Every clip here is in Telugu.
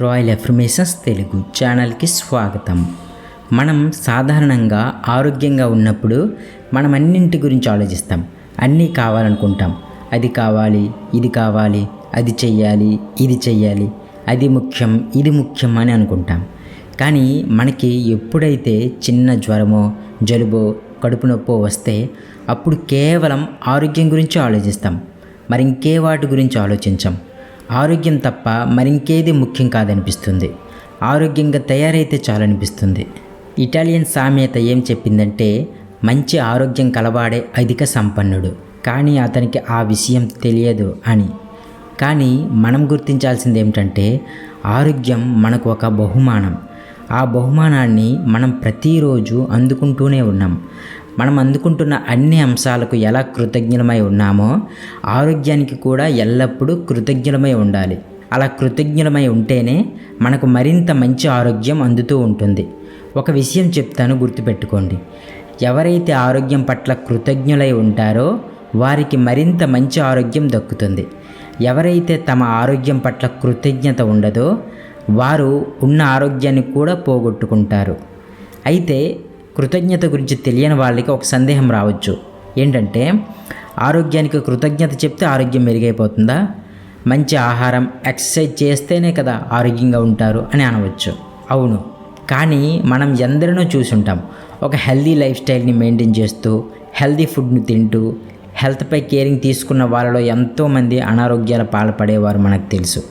రాయల్ ఎఫర్మేషన్స్ తెలుగు ఛానల్కి స్వాగతం. మనం సాధారణంగా ఆరోగ్యంగా ఉన్నప్పుడు మనం అన్నింటి గురించి ఆలోచిస్తాం. అన్నీ కావాలనుకుంటాం. అది కావాలి ఇది కావాలి అది చెయ్యాలి ఇది చెయ్యాలి అది ముఖ్యం ఇది ముఖ్యం అని అనుకుంటాం. కానీ మనకి ఎప్పుడైతే చిన్న జ్వరమో జలుబో కడుపు నొప్పో వస్తే అప్పుడు కేవలం ఆరోగ్యం గురించి ఆలోచిస్తాం. మరి ఇంకే వాటి గురించి ఆలోచించాం. ఆరోగ్యం తప్ప మరింకేది ముఖ్యం కాదనిపిస్తుంది. ఆరోగ్యంగా తయారైతే చాలనిపిస్తుంది. ఇటాలియన్ సామెత ఏం చెప్పిందంటే మంచి ఆరోగ్యం కలవాడే అధిక సంపన్నుడు. కానీ అతనికి ఆ విషయం తెలియదు అని. కానీ మనం గుర్తించాల్సింది ఏమిటంటే ఆరోగ్యం మనకు ఒక బహుమానం. ఆ బహుమానాన్ని మనం ప్రతిరోజు అందుకుంటూనే ఉన్నాం. మనం అందుకుంటున్న అన్ని అంశాలకు ఎలా కృతజ్ఞులమై ఉన్నామో ఆరోగ్యానికి కూడా ఎల్లప్పుడూ కృతజ్ఞులమై ఉండాలి. అలా కృతజ్ఞులమై ఉంటేనే మనకు మరింత మంచి ఆరోగ్యం అందుతూ ఉంటుంది. ఒక విషయం చెప్తాను గుర్తుపెట్టుకోండి. ఎవరైతే ఆరోగ్యం పట్ల కృతజ్ఞులై ఉంటారో వారికి మరింత మంచి ఆరోగ్యం దక్కుతుంది. ఎవరైతే తమ ఆరోగ్యం పట్ల కృతజ్ఞత ఉండదో వారు ఉన్న ఆరోగ్యాన్ని కూడా పోగొట్టుకుంటారు. అయితే కృతజ్ఞత గురించి తెలియని వాళ్ళకి ఒక సందేహం రావచ్చు. ఏంటంటే ఆరోగ్యానికి కృతజ్ఞత చెప్తే ఆరోగ్యం మెరుగైపోతుందా? మంచి ఆహారం ఎక్సర్సైజ్ చేస్తేనే కదా ఆరోగ్యంగా ఉంటారు అని అనవచ్చు. అవును. కానీ మనం ఎందరినో చూసుంటాం. ఒక హెల్దీ లైఫ్ స్టైల్ని మెయింటైన్ చేస్తూ హెల్దీ ఫుడ్ని తింటూ హెల్త్పై కేరింగ్ తీసుకున్న వాళ్ళలో ఎంతోమంది అనారోగ్యాల పాల్పడేవారు మనకు తెలుసు.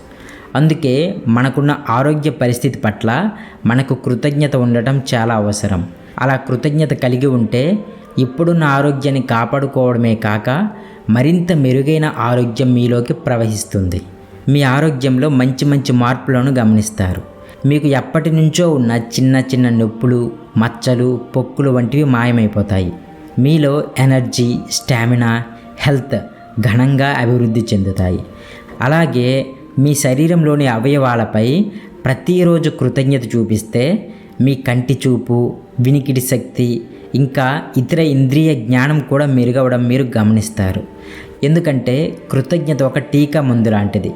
అందుకే మనకున్న ఆరోగ్య పరిస్థితి పట్ల మనకు కృతజ్ఞత ఉండటం చాలా అవసరం. అలా కృతజ్ఞత కలిగి ఉంటే ఇప్పుడున్న ఆరోగ్యాన్ని కాపాడుకోవడమే కాక మరింత మెరుగైన ఆరోగ్యం మీలోకి ప్రవహిస్తుంది. మీ ఆరోగ్యంలో మంచి మంచి మార్పులను గమనిస్తారు. మీకు ఎప్పటి నుంచో ఉన్న చిన్న చిన్న నొప్పులు మచ్చలు పొక్కులు వంటివి మాయమైపోతాయి. మీలో ఎనర్జీ స్టామినా హెల్త్ ఘనంగా అభివృద్ధి చెందుతాయి. అలాగే మీ శరీరంలోని అవయవాలపై ప్రతిరోజు కృతజ్ఞత చూపిస్తే మీ కంటి చూపు వినికిడి శక్తి ఇంకా ఇతర ఇంద్రియ జ్ఞానం కూడా మెరుగవడం మీరు గమనిస్తారు. ఎందుకంటే కృతజ్ఞత ఒక టీకా మందు లాంటిది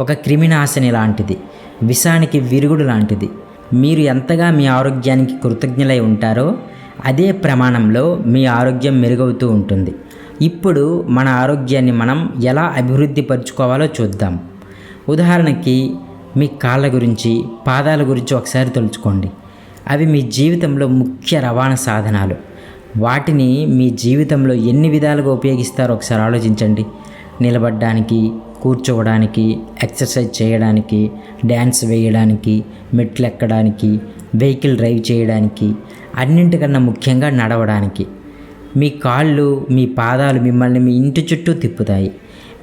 ఒక క్రిమినాశని లాంటిది విషానికి విరుగుడు లాంటిది. మీరు ఎంతగా మీ ఆరోగ్యానికి కృతజ్ఞులై ఉంటారో అదే ప్రమాణంలో మీ ఆరోగ్యం మెరుగవుతూ ఉంటుంది. ఇప్పుడు మన ఆరోగ్యాన్ని మనం ఎలా అభివృద్ధి పరుచుకోవాలో చూద్దాం. ఉదాహరణకి మీ కాళ్ళ గురించి పాదాల గురించి ఒకసారి తలుచుకోండి. అవి మీ జీవితంలో ముఖ్య రవాణా సాధనాలు. వాటిని మీ జీవితంలో ఎన్ని విధాలుగా ఉపయోగిస్తారో ఒకసారి ఆలోచించండి. నిలబడడానికి కూర్చోవడానికి ఎక్సర్సైజ్ చేయడానికి డ్యాన్స్ వేయడానికి మెట్లు ఎక్కడానికి వెహికల్ డ్రైవ్ చేయడానికి అన్నింటికన్నా ముఖ్యంగా నడవడానికి. మీ కాళ్ళు మీ పాదాలు మిమ్మల్ని మీ ఇంటి చుట్టూ తిప్పుతాయి.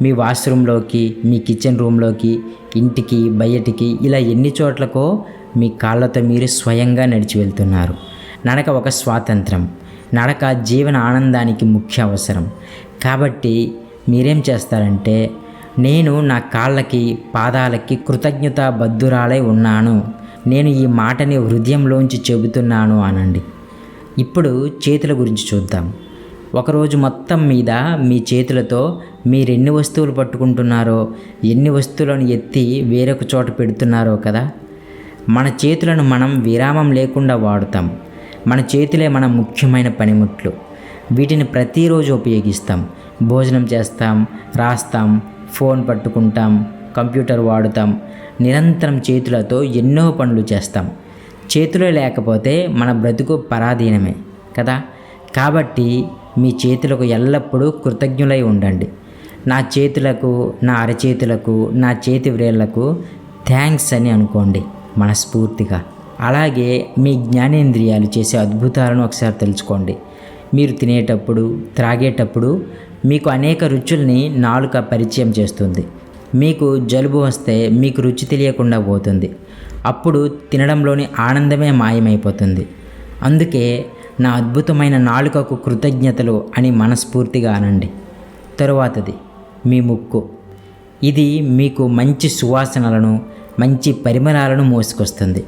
మీ వాష్రూమ్లోకి మీ కిచెన్ రూమ్లోకి ఇంటికి బయటికి ఇలా ఎన్ని చోట్లకో మీ కాళ్ళతో మీరు స్వయంగా నడిచి వెళ్తున్నారు. నడక ఒక స్వాతంత్రం. నడక జీవన ఆనందానికి ముఖ్య అవసరం. కాబట్టి మీరేం చేస్తారంటే నేను నా కాళ్ళకి పాదాలకి కృతజ్ఞత బద్దురాలై ఉన్నాను. నేను ఈ మాటని హృదయంలోంచి చెబుతున్నాను అనండి. ఇప్పుడు చేతుల గురించి చూద్దాం. ఒకరోజు మొత్తం మీద మీ చేతులతో మీరెన్ని వస్తువులు పట్టుకుంటున్నారో ఎన్ని వస్తువులను ఎత్తి వేరొక చోట పెడుతున్నారో కదా? మన చేతులను మనం విరామం లేకుండా వాడుతాం. మన చేతులే మన ముఖ్యమైన పనిముట్లు. వీటిని ప్రతిరోజు ఉపయోగిస్తాం. భోజనం చేస్తాం రాస్తాం ఫోన్ పట్టుకుంటాం కంప్యూటర్ వాడుతాం. నిరంతరం చేతులతో ఎన్నో పనులు చేస్తాం. చేతులే లేకపోతే మన బ్రతుకు పరాధీనమే కదా? కాబట్టి మీ చేతులకు ఎల్లప్పుడూ కృతజ్ఞులై ఉండండి. నా చేతులకు నా అరచేతులకు నా చేతి వ్రేళ్ళకు థ్యాంక్స్ అని అనుకోండి. మనస్ఫూర్తిగా. అలాగే మీ జ్ఞానేంద్రియాలు చేసే అద్భుతాలను ఒకసారి తెలుసుకోండి. మీరు తినేటప్పుడు త్రాగేటప్పుడు మీకు అనేక రుచుల్ని నాలుక పరిచయం చేస్తుంది. మీకు జలుబు వస్తే మీకు రుచి తెలియకుండా పోతుంది. అప్పుడు తినడంలోని ఆనందమే మాయమైపోతుంది. అందుకే నా అద్భుతమైన నాలుకకు కృతజ్ఞతలు అని మనస్ఫూర్తిగా అనండి. తరువాతది మీ ముక్కు. ఇది మీకు మంచి సువాసనలను మంచి పరిమళాలను మోసుకొస్తుంది.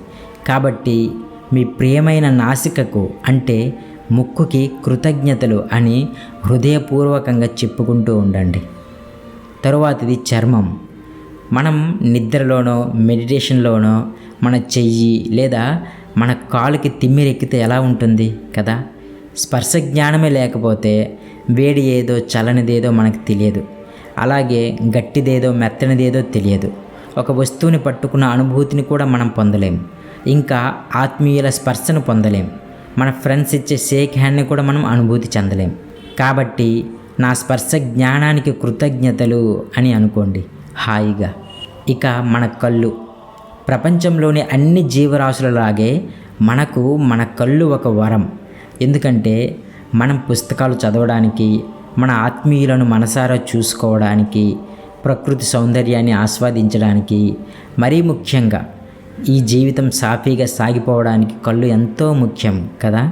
కాబట్టి మీ ప్రియమైన నాసికకు అంటే ముక్కుకి కృతజ్ఞతలు అని హృదయపూర్వకంగా చెప్పుకుంటూ ఉండండి. తరువాతిది చర్మం. మనం నిద్రలోనో మెడిటేషన్లోనో మన చెయ్యి లేదా మన కాలుకి తిమ్మిరెక్కితే ఎలా ఉంటుంది కదా? స్పర్శ జ్ఞానమే లేకపోతే వేడి ఏదో చలనిదేదో మనకు తెలియదు. అలాగే గట్టిదేదో మెత్తనిదేదో తెలియదు. ఒక వస్తువుని పట్టుకున్న అనుభూతిని కూడా మనం పొందలేం. ఇంకా ఆత్మీయుల స్పర్శను పొందలేం. మన ఫ్రెండ్స్ ఇచ్చే షేక్ హ్యాండ్ని కూడా మనం అనుభూతి చెందలేం. కాబట్టి నా స్పర్శ జ్ఞానానికి కృతజ్ఞతలు అని అనుకోండి. హాయిగా. ఇక మన కళ్ళు. ప్రపంచంలోని అన్ని జీవరాశులలాగే మనకు మన కళ్ళు ఒక వరం. ఎందుకంటే మనం పుస్తకాలు చదవడానికి మన ఆత్మీయులను మనసారా చూసుకోవడానికి ప్రకృతి సౌందర్యాన్ని ఆస్వాదించడానికి మరీ ముఖ్యంగా ఈ జీవితం సాఫీగా సాగిపోవడానికి కళ్ళు ఎంతో ముఖ్యం కదా?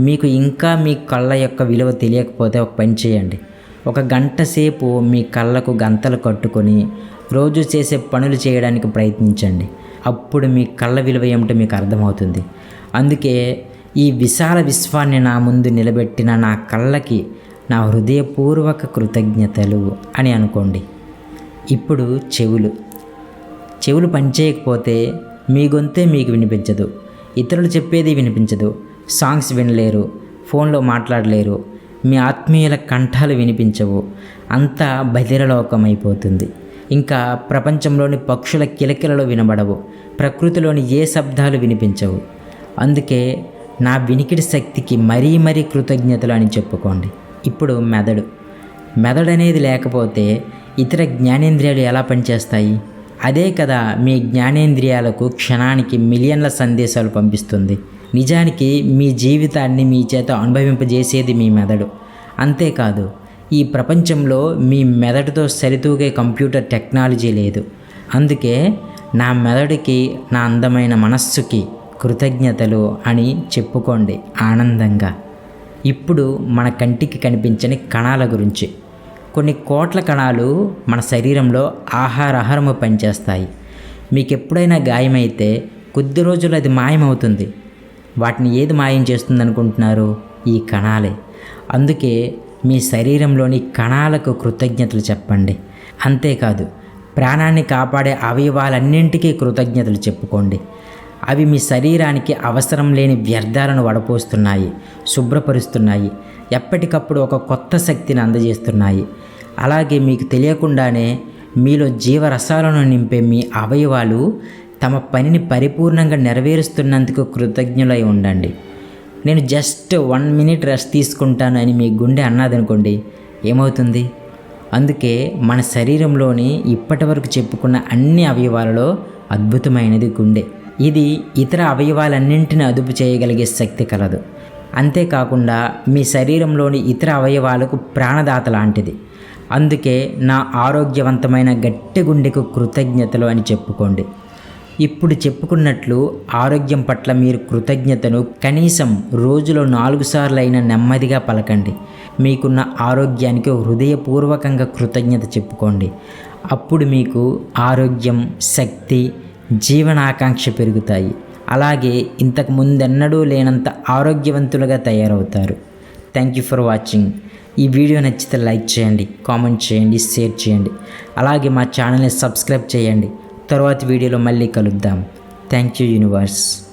మీకు ఇంకా మీ కళ్ళ యొక్క విలువ తెలియకపోతే ఒక పని చేయండి. ఒక గంట సేపు మీ కళ్ళకు గంతలు కట్టుకొని రోజు చేసే పనులు చేయడానికి ప్రయత్నించండి. అప్పుడు మీ కళ్ళ విలువ ఏమిటో మీకు అర్థమవుతుంది. అందుకే ఈ విశాల విశ్వాన్ని నా ముందు నిలబెట్టిన నా కళ్ళకి నా హృదయపూర్వక కృతజ్ఞతలు అని అనుకోండి. ఇప్పుడు చెవులు. చెవులు పనిచేయకపోతే మీ గొంతే మీకు వినిపించదు. ఇతరులు చెప్పేది వినిపించదు. సాంగ్స్ వినలేరు. ఫోన్లో మాట్లాడలేరు. మీ ఆత్మీయుల కంఠాలు వినిపించవు. అంతా బదిరలోకం అయిపోతుంది ఇంకా ప్రపంచంలోని పక్షుల కిలకిలలో వినబడవు. ప్రకృతిలోని ఏ శబ్దాలు వినిపించవు. అందుకే నా వినికిడి శక్తికి మరీ మరీ కృతజ్ఞతలు అని చెప్పుకోండి. ఇప్పుడు మెదడు. మెదడు అనేది లేకపోతే ఇతర జ్ఞానేంద్రియాలు ఎలా పనిచేస్తాయి? అదే కదా మీ జ్ఞానేంద్రియాలకు క్షణానికి మిలియన్ల సందేశాలు పంపిస్తుంది. నిజానికి మీ జీవితాన్ని మీ చేత అనుభవింపజేసేది మీ మెదడు. అంతేకాదు ఈ ప్రపంచంలో మీ మెదడుతో సరితూగే కంప్యూటర్ టెక్నాలజీ లేదు. అందుకే నా మెదడుకి నా అందమైన మనస్సుకి కృతజ్ఞతలు అని చెప్పుకోండి ఆనందంగా. ఇప్పుడు మన కంటికి కనిపించని కణాల గురించి. కొన్ని కోట్ల కణాలు మన శరీరంలో ఆహారహారము పనిచేస్తాయి. మీకు ఎప్పుడైనా గాయమైతే కొద్ది రోజులు అది మాయమవుతుంది. వాటిని ఏది మాయం చేస్తుంది అనుకుంటున్నారు ఈ కణాలే. అందుకే మీ శరీరంలోని కణాలకు కృతజ్ఞతలు చెప్పండి. అంతేకాదు ప్రాణాన్ని కాపాడే అవయవాలన్నింటికీ కృతజ్ఞతలు చెప్పుకోండి. అవి మీ శరీరానికి అవసరం లేని వ్యర్థాలను వడపోస్తున్నాయి శుభ్రపరుస్తున్నాయి ఎప్పటికప్పుడు ఒక కొత్త శక్తిని అందజేస్తున్నాయి. అలాగే మీకు తెలియకుండానే మీలో జీవరసాలను నింపే మీ అవయవాలు తమ పనిని పరిపూర్ణంగా నెరవేరుస్తున్నందుకు కృతజ్ఞులై ఉండండి. నేను జస్ట్ వన్ మినిట్ రెస్ట్ తీసుకుంటాను అని మీ గుండె అన్నదనుకోండి ఏమవుతుంది? అందుకే మన శరీరంలోని ఇప్పటి వరకు చెప్పుకున్న అన్ని అవయవాలలో అద్భుతమైనది గుండె. ఇది ఇతర అవయవాలన్నింటిని అదుపు చేయగలిగే శక్తి కలదు. అంతేకాకుండా మీ శరీరంలోని ఇతర అవయవాలకు ప్రాణదాత లాంటిది. అందుకే నా ఆరోగ్యవంతమైన గట్టి గుండెకు కృతజ్ఞతలు అని చెప్పుకోండి. ఇప్పుడు చెప్పుకున్నట్లు ఆరోగ్యం పట్ల మీరు కృతజ్ఞతను కనీసం రోజులో నాలుగు సార్లు అయినా నెమ్మదిగా పలకండి. మీకున్న ఆరోగ్యానికి హృదయపూర్వకంగా కృతజ్ఞత చెప్పుకోండి. అప్పుడు మీకు ఆరోగ్యం శక్తి జీవనాకాంక్ష పెరుగుతాయి. అలాగే ఇంతకు ముందెన్నడూ లేనంత ఆరోగ్యవంతులుగా తయారవుతారు. థ్యాంక్ యూ ఫర్ వాచింగ్ ఈ వీడియో నచ్చితే లైక్ చేయండి కామెంట్ చేయండి షేర్ చేయండి. అలాగే మా ఛానల్ని సబ్స్క్రైబ్ చేయండి. తర్వాత వీడియోలో మళ్ళీ కలుద్దాం. Thank you universe.